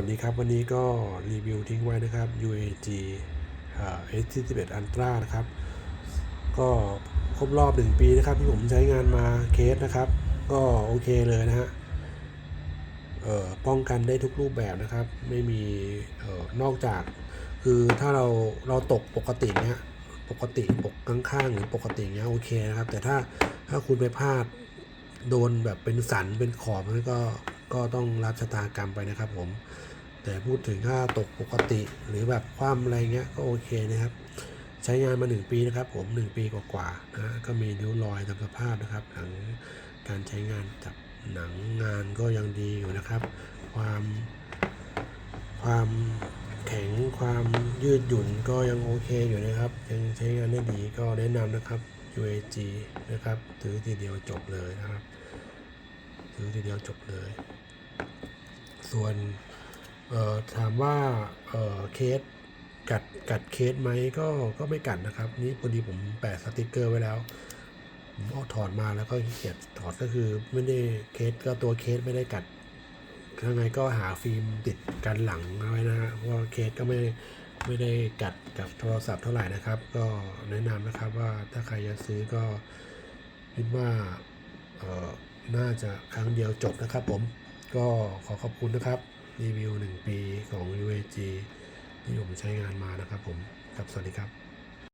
วัสดีครับ วันนี้ก็รีวิวทิ้งไว้นะครับ UAG S41 Ultra นะครับ ก็ครบรอบ 1 ปีนะครับ ที่ผมใช้งานมาเคสนะครับ ก็โอเคเลยนะฮะป้องกันได้ทุกรูปแบบนะครับ ไม่มีออนอกจาก คือถ้าเราเราตกปกติเนี้ยปกติปกข้างๆหรือปกติเนี้ยโอเคนะครับ แต่ถ้าถ้าคุณไปพลาดโดนแบบเป็นสันเป็นขอบนั้นก็ ก็ต้องรับชะตากรรมไปนะครับผม แต่พูดถึงถ้าตกปกติหรือแบบคว่ำอะไรเงี้ยก็โอเคนะครับ ใช้งานมา 1 ปีนะครับ ผม 1 ปีกว่าๆนะก็มีริ้วรอยตามสภาพนะครับหลังการใช้งานจับหนังงานก็ยังดีอยู่นะครับ ความความแข็งความยืดหยุ่นก็ยังโอเคอยู่นะครับ ยังใช้งานได้ดีก็แนะนำนะครับ UAG นะครับ ถือทีเดียวจบเลยนะครับ ถือทีเดียวจบเลย ส่วนถามว่าเเคสกัดกัดเคสไหมก็ก็ไม่กัดนะครับ นี่พอดีผมแปะสติกเกอร์ไว้แล้วผมเอาถอดมาแล้วก็ขี้เกียจถอดก็คือไม่ได้เคสก็ตัวเคสไม่ได้กัดข้างในก็หาฟิล์มติดกันหลังเอาไว้นะฮะเพราะว่าเคสก็ไม่ไม่ได้กัดกับโทรศัพท์เท่าไหร่นะครับ ก็แนะนำนะครับว่าถ้าใครจะซื้อก็คิดว่าเออ น่าจะครั้งเดียวจบนะครับผมก็ขอขอบคุณนะครับรีวิว 1 ปีของ UAG ที่ผมใช้งานมานะครับผมครับสวัสดีครับ